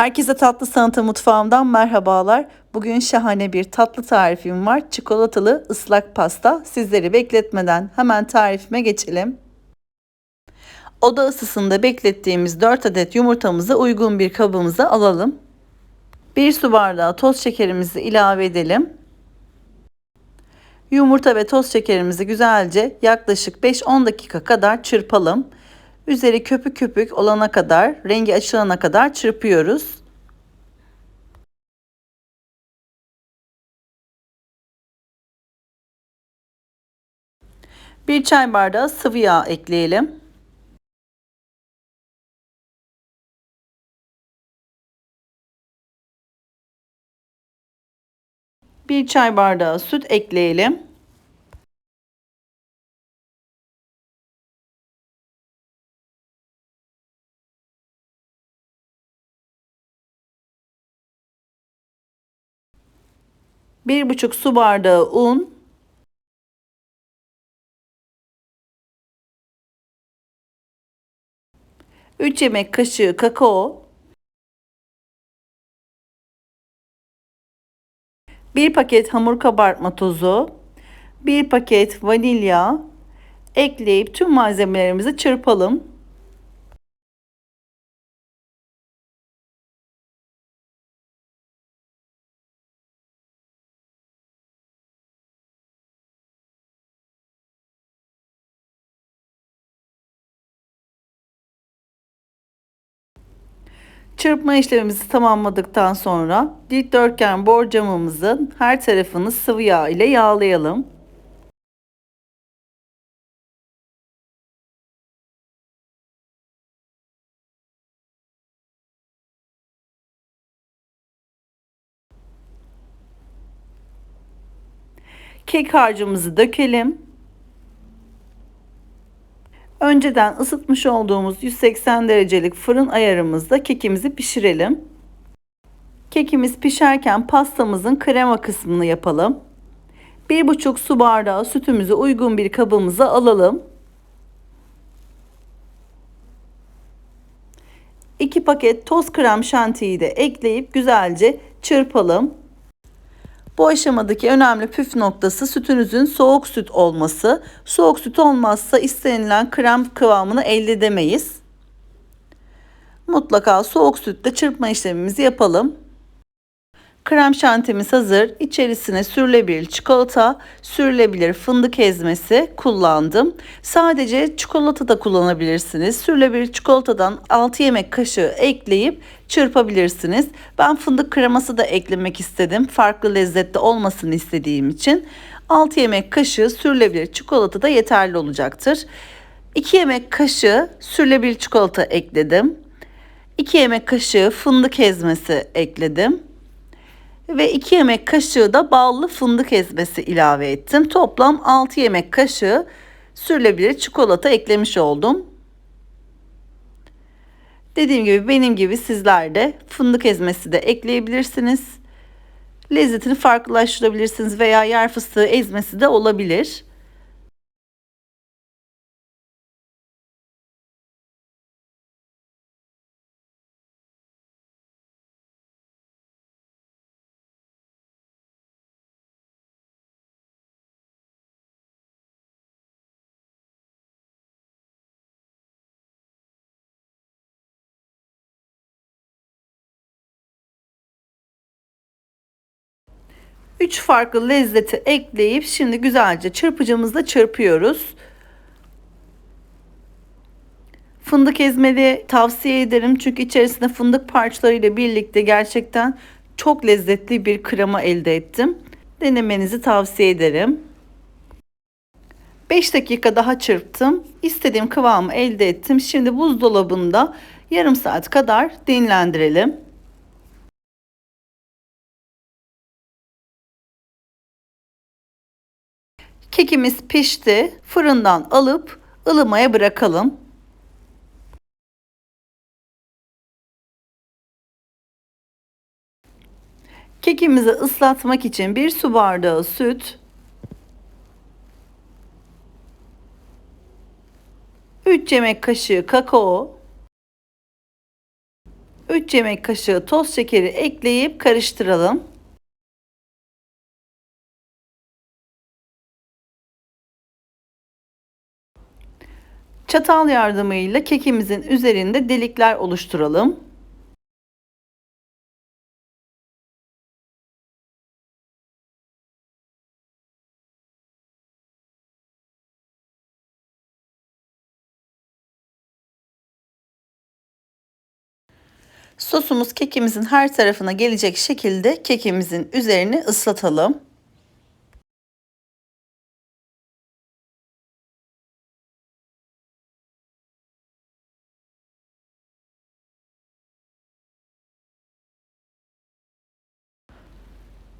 Herkese tatlı sanatı mutfağımdan merhabalar. Bugün şahane bir tatlı tarifim var. Çikolatalı ıslak pasta. Sizleri bekletmeden hemen tarifime geçelim. Oda ısısında beklettiğimiz 4 adet yumurtamızı uygun bir kabımıza alalım. 1 su bardağı toz şekerimizi ilave edelim. Yumurta ve toz şekerimizi güzelce yaklaşık 5-10 dakika kadar çırpalım. Üzeri köpük köpük olana kadar, rengi açılana kadar çırpıyoruz. Bir çay bardağı sıvı yağ ekleyelim. Bir çay bardağı süt ekleyelim. Bir buçuk su bardağı un. Üç yemek kaşığı kakao. Bir paket hamur kabartma tozu. Bir paket vanilya ekleyip tüm malzemelerimizi çırpalım. Çırpma işlemimizi tamamladıktan sonra dikdörtgen borcamımızın her tarafını sıvı yağ ile yağlayalım. Kek harcımızı dökelim. Önceden ısıtmış olduğumuz 180 derecelik fırın ayarımızda kekimizi pişirelim. Kekimiz pişerken pastamızın krema kısmını yapalım. 1,5 su bardağı sütümüzü uygun bir kabımıza alalım. 2 paket toz krem şantiyi de ekleyip güzelce çırpalım. Bu aşamadaki önemli püf noktası sütünüzün soğuk süt olması. Soğuk süt olmazsa istenilen krem kıvamını elde edemeyiz. Mutlaka soğuk sütle çırpma işlemimizi yapalım. Krem şantimiz hazır. İçerisine sürülebilir çikolata, sürülebilir fındık ezmesi kullandım. Sadece çikolata da kullanabilirsiniz. Sürülebilir çikolatadan 6 yemek kaşığı ekleyip çırpabilirsiniz. Ben fındık kreması da eklemek istedim. Farklı lezzette olmasını istediğim için 6 yemek kaşığı sürülebilir çikolata da yeterli olacaktır. 2 yemek kaşığı sürülebilir çikolata ekledim. 2 yemek kaşığı fındık ezmesi ekledim ve 2 yemek kaşığı da ballı fındık ezmesi ilave ettim. Toplam 6 yemek kaşığı sürülebilir çikolata eklemiş oldum. Dediğim gibi benim gibi sizler de fındık ezmesi de ekleyebilirsiniz. Lezzetini farklılaştırabilirsiniz veya yer fıstığı ezmesi de olabilir. Üç farklı lezzeti ekleyip şimdi güzelce çırpıcımızla çırpıyoruz. Fındık ezmeli tavsiye ederim çünkü içerisinde fındık parçalarıyla birlikte gerçekten çok lezzetli bir krema elde ettim. Denemenizi tavsiye ederim. 5 dakika daha çırptım. İstediğim kıvamı elde ettim. Şimdi buzdolabında yarım saat kadar dinlendirelim. Kekimiz pişti. Fırından alıp ılımaya bırakalım. Kekimizi ıslatmak için bir su bardağı süt, 3 yemek kaşığı kakao, 3 yemek kaşığı toz şekeri ekleyip karıştıralım. Çatal yardımıyla kekimizin üzerinde delikler oluşturalım. Sosumuz kekimizin her tarafına gelecek şekilde kekimizin üzerini ıslatalım.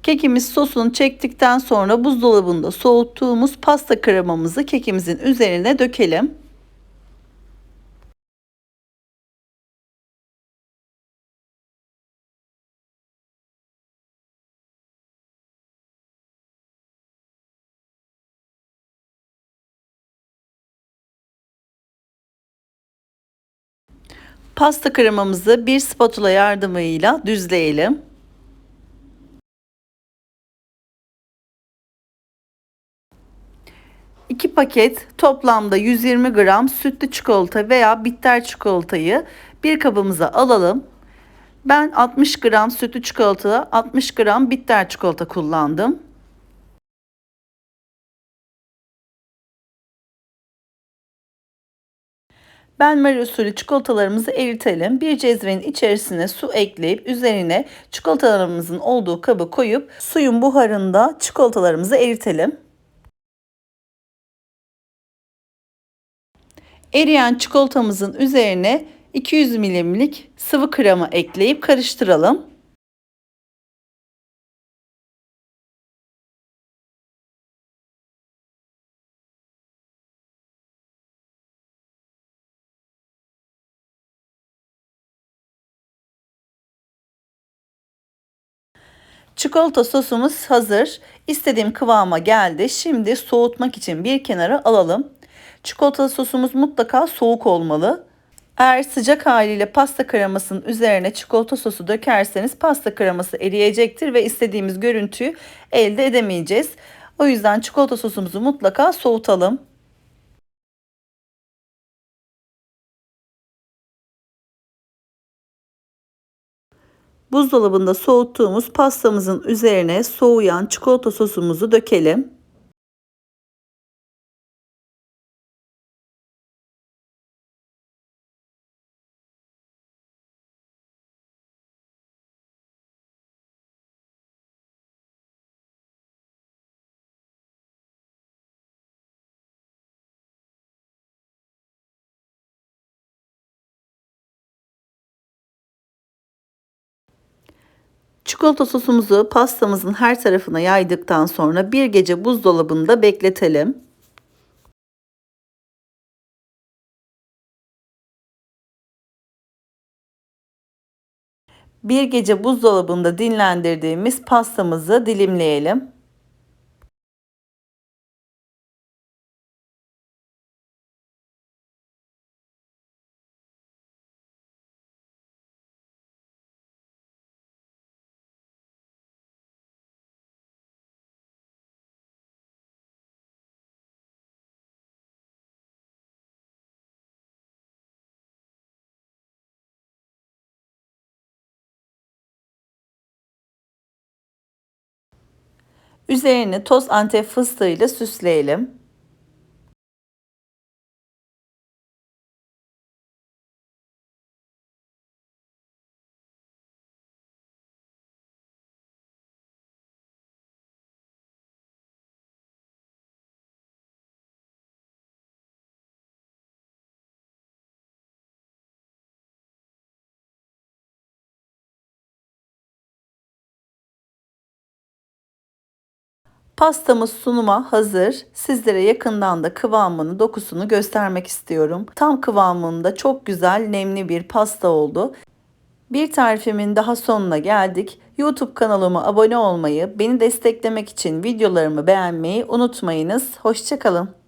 Kekimiz sosunu çektikten sonra buzdolabında soğuttuğumuz pasta kremamızı kekimizin üzerine dökelim. Pasta kremamızı bir spatula yardımıyla düzleyelim. Paket toplamda 120 gram sütlü çikolata veya bitter çikolatayı bir kabımıza alalım. Ben 60 gram sütlü çikolata, 60 gram bitter çikolata kullandım. Benmari usulü çikolatalarımızı eritelim. Bir cezvenin içerisine su ekleyip üzerine çikolatalarımızın olduğu kabı koyup suyun buharında çikolatalarımızı eritelim. Eriyen çikolatamızın üzerine 200 milimlik sıvı krema ekleyip karıştıralım. Çikolata sosumuz hazır. İstediğim kıvama geldi. Şimdi soğutmak için bir kenara alalım. Çikolatalı sosumuz mutlaka soğuk olmalı. Eğer sıcak haliyle pasta kremasının üzerine çikolata sosu dökerseniz pasta kreması eriyecektir ve istediğimiz görüntüyü elde edemeyeceğiz. O yüzden çikolata sosumuzu mutlaka soğutalım. Buzdolabında soğuttuğumuz pastamızın üzerine soğuyan çikolata sosumuzu dökelim. Çikolata sosumuzu pastamızın her tarafına yaydıktan sonra bir gece buzdolabında bekletelim. Bir gece buzdolabında dinlendirdiğimiz pastamızı dilimleyelim. Üzerini toz antep fıstığıyla süsleyelim. Pastamız sunuma hazır. Sizlere yakından da kıvamını, dokusunu göstermek istiyorum. Tam kıvamında çok güzel, nemli bir pasta oldu. Bir tarifimin daha sonuna geldik. YouTube kanalıma abone olmayı, beni desteklemek için videolarımı beğenmeyi unutmayınız. Hoşçakalın.